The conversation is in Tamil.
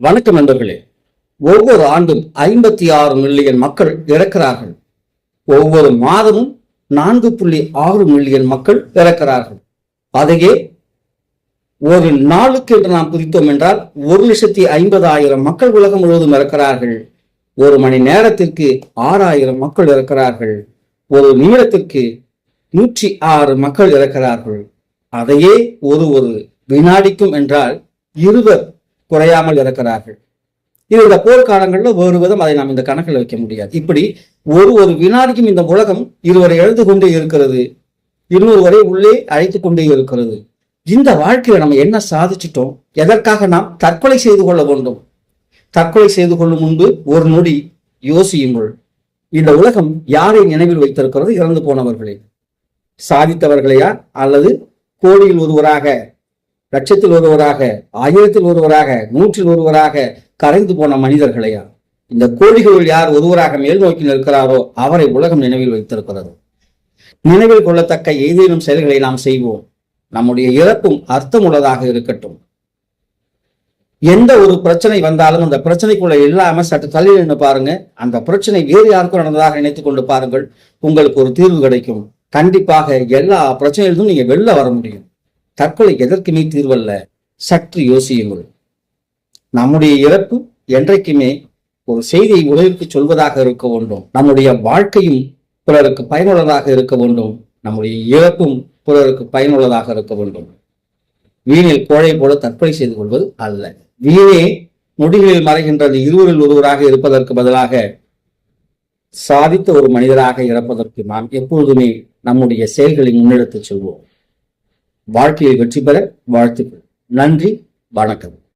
வணக்கம் நண்பர்களே. ஒவ்வொரு ஆண்டும் ஐம்பத்தி ஆறு மில்லியன் மக்கள் இறக்கிறார்கள். ஒவ்வொரு மாதமும் நான்கு புள்ளி ஆறு மில்லியன் மக்கள் இறக்கிறார்கள். அதையே ஒரு நாளுக்கு என்று நாம் குறித்தோம் என்றால் ஒரு லட்சத்தி ஐம்பதாயிரம் மக்கள் உலகம் முழுவதும் இறக்கிறார்கள். ஒரு மணி நேரத்திற்கு ஆறாயிரம் மக்கள் இறக்கிறார்கள். ஒரு நிமிடத்திற்கு நூற்றி ஆறு மக்கள் இறக்கிறார்கள். அதையே ஒரு ஒரு வினாடிக்கும் என்றால் இருவர் குறையாமல் இறக்கிறார்கள் இது இந்த போர்க்காலங்களில் வேறு விதம் அதை நாம் இந்த கணக்கில் வைக்க முடியாது. இப்படி ஒரு ஒரு வினாடிக்கும் இந்த உலகம் இருவரை எழுந்து கொண்டே இருக்கிறது. இன்னொரு வரை உள்ளே அழைத்து கொண்டே இருக்கிறது. இந்த வாழ்க்கையில நம்ம என்ன சாதிச்சிட்டோம்? எதற்காக நாம் தற்கொலை செய்து கொள்ள வேண்டும்? தற்கொலை செய்து கொள்ளும் முன்பு ஒரு நொடி யோசியுங்கள். இந்த உலகம் யாரை நினைவில் வைத்திருக்கிறது இறந்து போனவர்களே. சாதித்தவர்களையா? அல்லது கோடியில் ஒருவராக லட்சத்தில் ஒருவராக ஆயிரத்தில் ஒருவராக நூற்றில் ஒருவராக கரைந்து போன மனிதர்களையா? இந்த கோடிகளில் யார் ஒருவராக மேல் நோக்கி நிற்கிறாரோ அவரை உலகம் நினைவில் வைத்திருக்கிறது. நினைவில் கொள்ளத்தக்க ஏதேனும் செயல்களை நாம் செய்வோம். நம்முடைய இறப்பும் அர்த்தமுள்ளதாக இருக்கட்டும். எந்த ஒரு பிரச்சனை வந்தாலும் அந்த பிரச்சனைக்குள்ள இல்லாம சற்று தள்ளி நின்று பாருங்க. அந்த பிரச்சனை வேறு யாருக்கும் நடந்ததாக நினைத்துக் கொண்டு பாருங்கள். உங்களுக்கு ஒரு தீர்வு கிடைக்கும். கண்டிப்பாக எல்லா பிரச்சனையிலிருந்தும் நீங்க வெளில வர முடியும். தற்கொலை எதற்குமே தீர்வல்ல? சற்று யோசியுங்கள். நம்முடைய இறப்பு என்றைக்குமே ஒரு செய்தியை உலகிற்கு சொல்வதாக இருக்க வேண்டும். நம்முடைய வாழ்க்கையும் பிறருக்கு பயனுள்ளதாக இருக்க வேண்டும். நம்முடைய இறப்பும் பிறருக்கு பயனுள்ளதாக இருக்க வேண்டும். வீணில் கோழை போல தற்கொலை செய்து கொள்வது அல்ல. வீணே முடிகளில் மறைகின்ற இருவரில் ஒருவராக இருப்பதற்கு பதிலாக சாதித்த ஒரு மனிதராக இறப்பதற்கு நாம் எப்பொழுதுமே நம்முடைய செயல்களை முன்னெடுத்துச் செல்வோம். வாழ்க்கையில் வெற்றி பெற வாழ்த்துக்கள். நன்றி வணக்கம்.